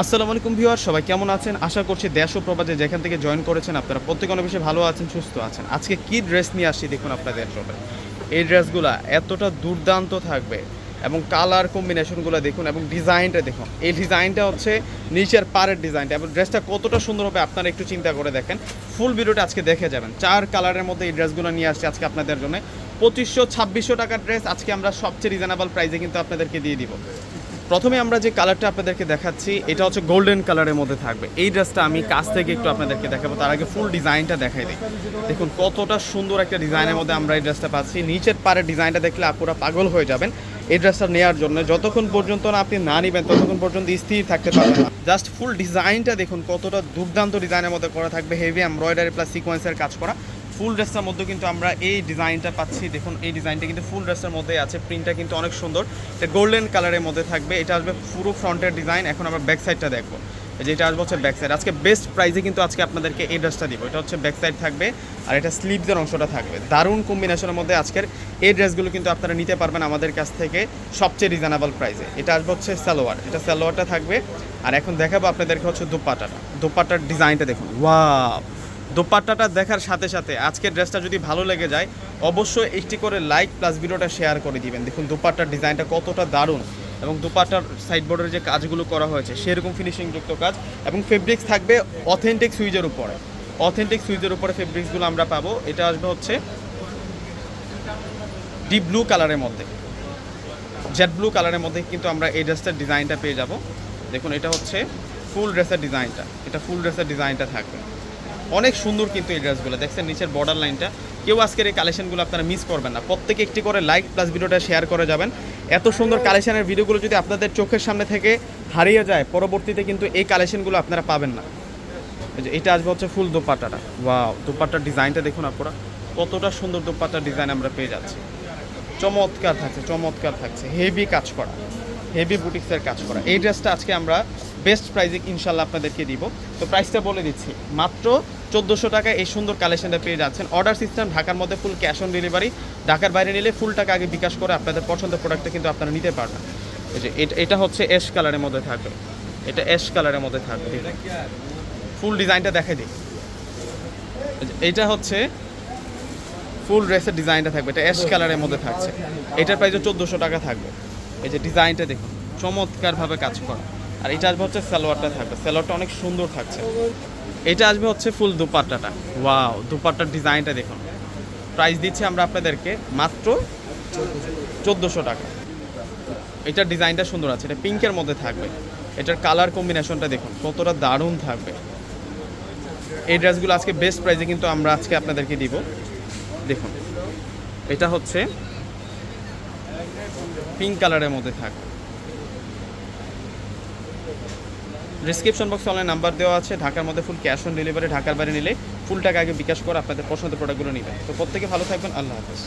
আসসালামু আলাইকুম ভিউয়ার, সবাই কেমন আছেন? আশা করছি দেশ ও প্রবাদে যেখান থেকে জয়েন করেছেন আপনারা প্রত্যেক অনেক বেশি ভালো আছেন, সুস্থ আছেন। আজকে কি ড্রেস নিয়ে আসছি দেখুন আপনাদের জন্য। এই ড্রেসগুলা এতটা দুর্দান্ত থাকবে এবং কালার কম্বিনেশনগুলো দেখুন এবং ডিজাইনটা দেখুন। এই ডিজাইনটা হচ্ছে নিচের পাড়ের ডিজাইনটা এবং ড্রেসটা কতটা সুন্দর হবে আপনারা একটু চিন্তা করে দেখেন। ফুল ভিডিওটা আজকে দেখে যাবেন। চার কালারের মধ্যে এই ড্রেসগুলো নিয়ে আসছি আজকে আপনাদের জন্য। পঁচিশশো, ছাব্বিশশো টাকার ড্রেস আজকে আমরা সবচেয়ে রিজনেবল প্রাইসে কিন্তু আপনাদেরকে দিয়ে দিব। প্রথমে আমরা যে কালারটা আপনাদেরকে দেখাচ্ছি, এটা হচ্ছে গোল্ডেন কালারের মধ্যে থাকবে। এই ড্রেসটা আমি কাছ থেকে একটু আপনাদেরকে দেখাবো, তার আগে ফুল ডিজাইনটা দেখাই দিই। দেখুন, কতটা সুন্দর একটা ডিজাইনের মধ্যে আমরা এই ড্রেসটা পাচ্ছি। নিচের পাড়ের ডিজাইনটা দেখলে আপুরা পাগল হয়ে যাবেন এই ড্রেসটা নেওয়ার জন্য। যতক্ষণ পর্যন্ত না আপনি না নেবেন, ততক্ষণ পর্যন্ত স্থির থাকতে পারবেন না। জাস্ট ফুল ডিজাইনটা দেখুন, কতটা দুর্দান্ত ডিজাইনের মধ্যে করা থাকবে হেভি এমব্রয়ডারি প্লাস সিকোয়েন্সের কাজ করা। ফুল ড্রেসটার মধ্যে কিন্তু আমরা এই ডিজাইনটা পাচ্ছি। দেখুন, এই ডিজাইনটা কিন্তু ফুল ড্রেসের মধ্যে আছে। প্রিন্টটা কিন্তু অনেক সুন্দর। এটা গোল্ডেন কালারের মধ্যে থাকবে। এটা আসবে পুরো ফ্রন্টের ডিজাইন। এখন আমরা ব্যাক সাইডটা দেখব। এই যে এটা আসবে হচ্ছে ব্যাক সাইড। আজকে বেস্ট প্রাইসে কিন্তু আজকে আপনাদেরকে এই ড্রেসটা দিব। এটা হচ্ছে ব্যাক সাইড থাকবে আর এটা স্লিভসের অংশটা থাকবে। দারুণ কম্বিনেশনের মধ্যে আজকের এই ড্রেসগুলো কিন্তু আপনারা নিতে পারবেন আমাদের কাছ থেকে সবচেয়ে রিজনেবল প্রাইসে এটা আসবে হচ্ছে সালোয়ার। এটা সালোয়ারটা থাকবে। আর এখন দেখাবো আপনাদেরকে হচ্ছে দুপাটাটা দুপাটার ডিজাইনটা দেখুন। ওয়াও! দোপাট্টাটা দেখার সাথে সাথে আজকের ড্রেসটা যদি ভালো লেগে যায়, অবশ্যই একটি করে লাইক প্লাস ভিডিওটা শেয়ার করে দিবেন। দেখুন দোপাট্টার ডিজাইনটা কতটা দারুণ এবং দোপাট্টার সাইড বোর্ডের যে কাজগুলো করা হয়েছে, সেরকম ফিনিশিং যুক্ত কাজ এবং ফেব্রিক্স থাকবে অথেন্টিক সুইজের উপরে। অথেন্টিক সুইজের উপরে ফেব্রিক্সগুলো আমরা পাবো। এটা আসবে হচ্ছে ডিপ ব্লু কালারের মধ্যে। জেড ব্লু কালারের মধ্যে কিন্তু আমরা এই ড্রেসটার ডিজাইনটা পেয়ে যাব। দেখুন, এটা হচ্ছে ফুল ড্রেসের ডিজাইনটা এটা ফুল ড্রেসের ডিজাইনটা থাকবে। অনেক সুন্দর কিন্তু এই ড্রেসগুলো। দেখছেন, নিচের বর্ডার লাইনটা কেউ আজকের এই কালেকশনগুলো আপনারা মিস করবেন না। প্রত্যেকে একটি করে লাইক প্লাস ভিডিওটা শেয়ার করে যাবেন। এত সুন্দর কালেকশনের ভিডিওগুলো যদি আপনাদের চোখের সামনে থেকে হারিয়ে যায়, পরবর্তীতে কিন্তু এই কালেকশনগুলো আপনারা পাবেন না। যে, এটা আসবে হচ্ছে ফুল দোপাট্টাটা। ওয়াও দোপাট্টার ডিজাইনটা দেখুন আপনারা। কতটা সুন্দর দোপাট্টার ডিজাইন আমরা পেয়ে যাচ্ছি। চমৎকার থাকছে চমৎকার থাকছে। হেভি কাজ করা। হেভি বুটিক্সের কাজ করা। এই ড্রেসটা আজকে আমরা বেস্ট প্রাইজে ইনশাল্লাহ আপনাদেরকে দিব। তো প্রাইসটা বলে দিচ্ছি। মাত্র চোদ্দোশো টাকা এই সুন্দর কালেকশনটা পেয়ে যাচ্ছেন। অর্ডার সিস্টেম ঢাকার মধ্যে ফুল ক্যাশ অন ডেলিভারি ঢাকার বাইরে নিলে ফুল টাকা আগে বিকাশ করে আপনাদের পছন্দের প্রোডাক্টটা কিন্তু আপনারা নিতে পারবেন। এই যে এটা- এটা হচ্ছে অ্যাশ কালারের মধ্যে থাকবে। এটা অ্যাশ কালারের মধ্যে থাকবে। ফুল ডিজাইনটা দেখাই দিই। এইটা হচ্ছে ফুল ড্রেসের ডিজাইনটা থাকবে। এটা অ্যাশ কালারের মধ্যে থাকছে। এটার প্রাইস চোদ্দোশো টাকা থাকবে। এই যে ডিজাইনটা দেখুন, চমৎকারভাবে কাজ করা। আর এটা আসবে হচ্ছে সালোয়ারটা থাকবে। সালোয়ারটা অনেক সুন্দর থাকছে। এটা আসবে হচ্ছে ফুল দুপাট্টাটা। ওয়াও, দুপাট্টার ডিজাইনটা দেখুন। প্রাইস দিচ্ছি আমরা আপনাদেরকে মাত্র চোদ্দোশো টাকা। এটার ডিজাইনটা সুন্দর আছে। এটা পিঙ্কের মধ্যে থাকবে। এটার কালার কম্বিনেশনটা দেখুন, কতটা দারুণ থাকবে। এই ড্রেসগুলো আজকে বেস্ট প্রাইসে কিন্তু আমরা আজকে আপনাদেরকে দিব। দেখুন, এটা হচ্ছে পিঙ্ক কালারের মধ্যে থাক। ডিসক্রিপশন বক্সে অনলাইন নাম্বার দেওয়া আছে, ঢাকার মধ্যে ফুল ক্যাশ অন ডেলিভারি ঢাকার বাড়ি নিলে ফুল টাকা আগে বিকাশ করে আপনাদের পছন্দের প্রোডাক্টগুলো নেবেন। তো প্রত্যেকে ভালো থাকবেন, আল্লাহ হাফেজ।